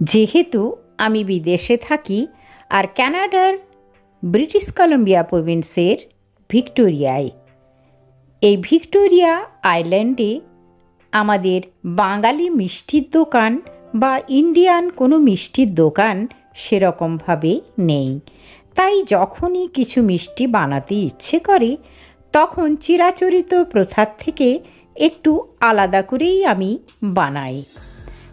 যেহেতু আমি বিদেশে থাকি আর ক্যানাডার ব্রিটিশ কলম্বিয়া প্রভিন্সের ভিক্টোরিয়ায়। এই ভিক্টোরিয়া আইল্যান্ডে আমাদের বাঙালি মিষ্টির দোকান বা ইন্ডিয়ান কোনো মিষ্টির দোকান সেরকমভাবে নেই। তাই যখনই কিছু মিষ্টি বানাতে ইচ্ছে করে, তখন চিরাচরিত প্রথার থেকে একটু আলাদা করেই আমি বানাই।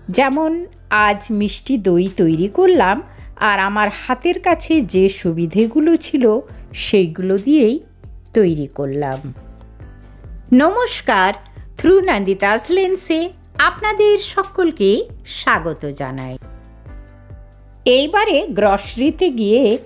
যেমন আজ মিষ্টি দই তৈরি করলাম আর আমার হাতের কাছে যে সুবিধেগুলো ছিল সেইগুলো দিয়েই তৈরি করলাম। নমস্কার, থ্রু নন্দিতাস লেন্সে আপনাদের সকলকে স্বাগত জানাই। এইবারে গ্রসারিতে গিয়ে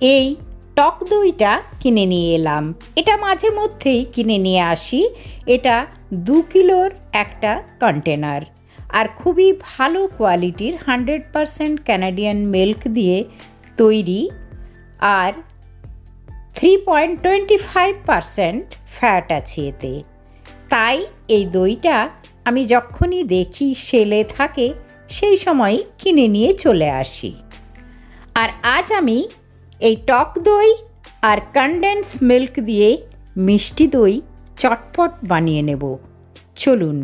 এই টক দইটা কিনে নিয়ে এলাম। এটা মাঝে মধ্যেই কিনে নিয়ে আসি। এটা দু কিলোর একটা কন্টেনার। আর খুবই ভালো কোয়ালিটির হান্ড্রেড পারসেন্ট ক্যানাডিয়ান মিল্ক দিয়ে তৈরি আর three point twenty five percent fat আছে এতে। তাই এই দইটা আমি যখনই দেখি সেলে থাকে, সেই সময় কিনে নিয়ে চলে আসি। আর আজ আমি এই টক দই আর কনডেন্স মিল্ক দিয়ে মিষ্টি দই চটপট বানিয়ে নেব। চলুন।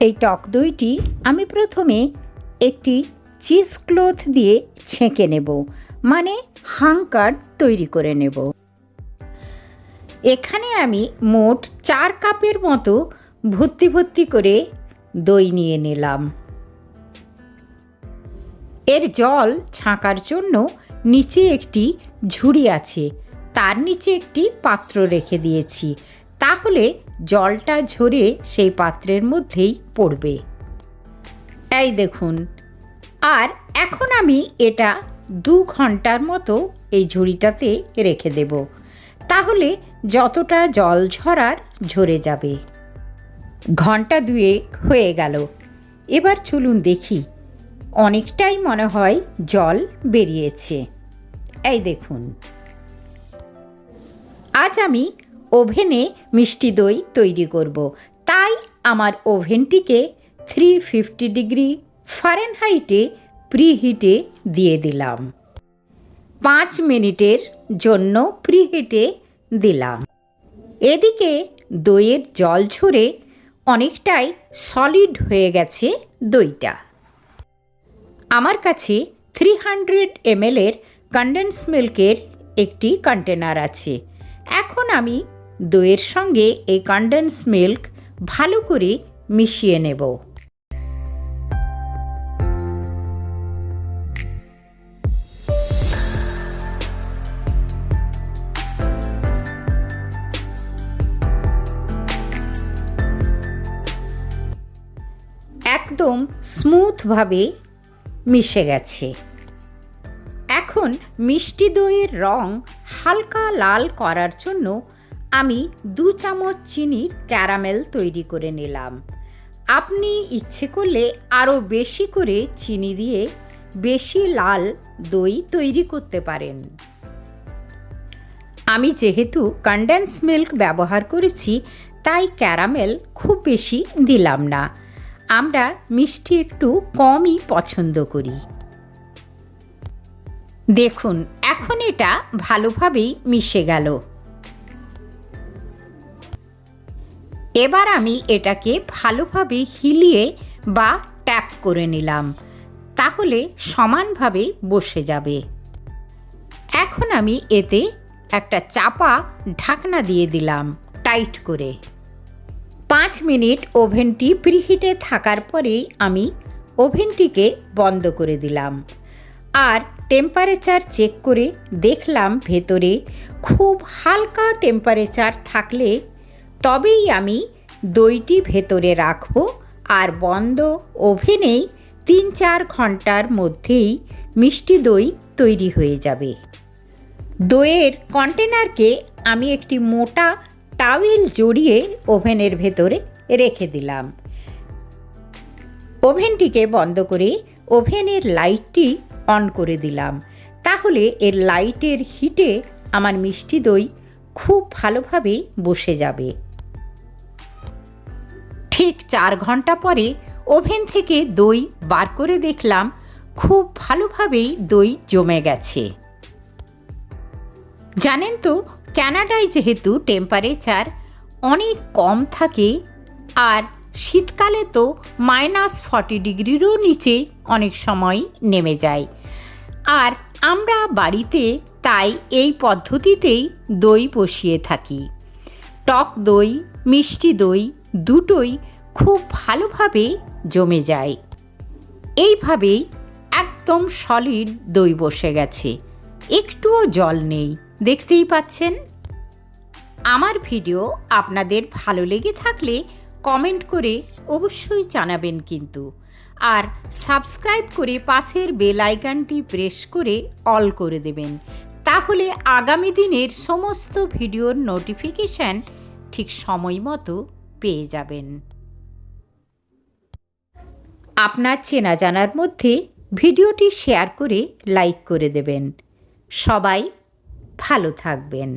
এই টক দইটি আমি প্রথমে একটি চিজ ক্লোথ দিয়ে ছেঁকে নেব মানে হাঙ্কার তৈরি করে নেব। এখানে আমি মোট চার কাপের মতো ভর্তি ভর্তি করে দই নিয়ে নিলাম। এর জল ছাঁকার জন্য নিচে একটি ঝুড়ি আছে, তার নিচে একটি পাত্র রেখে দিয়েছি। তাহলে জলটা ঝরে সেই পাত্রের মধ্যেই পড়বে। এই দেখুন, আর এখন আমি এটা দু ঘণ্টার মতো এই ঝুড়িটাতে রেখে দেব। তাহলে যতটা জল ঝরার ঝরে যাবে। ঘণ্টা দুয়েক হয়ে গেল। এবার চলুন দেখি, অনেকটাই মনে হয় জল বেরিয়েছে। এই দেখুন, আজ আমি ওভেনে মিষ্টি দই তৈরি করব। তাই আমার ওভেনটিকে থ্রি ফিফটি ডিগ্রি ফারেনহাইটে প্রিহিটে দিয়ে দিলাম। পাঁচ মিনিটের জন্য প্রিহিটে দিলাম। এদিকে দইয়ের জল ঝরে অনেকটাই সলিড হয়ে গেছে দইটা। আমার কাছে থ্রি হান্ড্রেড এমএলের কন্ডেন্স মিল্কের একটি কন্টেনার আছে। এখন আমি দইয়ের সঙ্গে এই কন্ডেন্স মিল্ক ভালো করে মিশিয়ে নেব। একদম স্মুথভাবে মিশে গেছে। এখন মিষ্টি দইয়ের রং হালকা লাল করার জন্য আমি দু চামচ চিনির ক্যারামেল তৈরি করে নিলাম। আপনি ইচ্ছে করলে আরও বেশি করে চিনি দিয়ে বেশি লাল দই তৈরি করতে পারেন। আমি যেহেতু কন্ডেন্স মিল্ক ব্যবহার করেছি, তাই ক্যারামেল খুব বেশি দিলাম না। আমরা মিষ্টি একটু কমই পছন্দ করি। দেখুন, এখন এটা ভালোভাবেই মিশে গেল। এবার আমি এটাকে ভালোভাবে হিলিয়ে বা ট্যাপ করে নিলাম। তাহলে সমানভাবে বসে যাবে। এখন আমি এতে একটা চাপা ঢাকনা দিয়ে দিলাম টাইট করে। পাঁচ মিনিট ওভেনটি প্রিহিটে থাকার পরেই আমি ওভেনটিকে বন্ধ করে দিলাম। আর টেম্পারেচার চেক করে দেখলাম ভেতরে খুব হালকা টেম্পারেচার থাকলে তবেই আমি দইটি ভেতরে রাখব আর বন্ধ ওভেনেই তিন চার ঘণ্টার মধ্যেই মিষ্টি দই তৈরি হয়ে যাবে। দইয়ের কন্টেনারকে আমি একটি মোটা টাওয়েল জড়িয়ে ওভেনের ভেতরে রেখে দিলাম। ওভেনটিকে বন্ধ করে ওভেনের লাইটটি অন করে দিলাম। তাহলে এর লাইটের হিটে আমার মিষ্টি দই খুব ভালোভাবে বসে যাবে। ঠিক চার ঘণ্টা পরে ওভেন থেকে দই বার করে দেখলাম খুব ভালোভাবেই দই জমে গেছে। জানেন তো, ক্যানাডায় যেহেতু টেম্পারেচার অনেক কম থাকে, আর শীতকালে তো মাইনাস ফর্টি ডিগ্রিরও নিচে অনেক সময় নেমে যায়। আর আমরা বাড়িতে তাই এই পদ্ধতিতেই দই বসিয়ে থাকি। টক দই, মিষ্টি দই দুটোই খুব ভালোভাবে জমে যায়। এইভাবেই একদম সলিড দই বসে গেছে। একটুও জল নেই, দেখতেই পাচ্ছেন? আমার ভিডিও আপনাদের ভালো লেগে থাকলে কমেন্ট করে অবশ্যই জানাবেন কিন্তু। আর সাবস্ক্রাইব করে পাশের বেল আইকনটি প্রেস করে অল করে দেবেন। তাহলে আগামী দিনের সমস্ত ভিডিওর নোটিফিকেশান ঠিক সময় মতো পেয়ে যাবেন। আপনার চেনা জানার মধ্যে ভিডিওটি শেয়ার করে লাইক করে দেবেন। সবাই ভালো থাকবেন।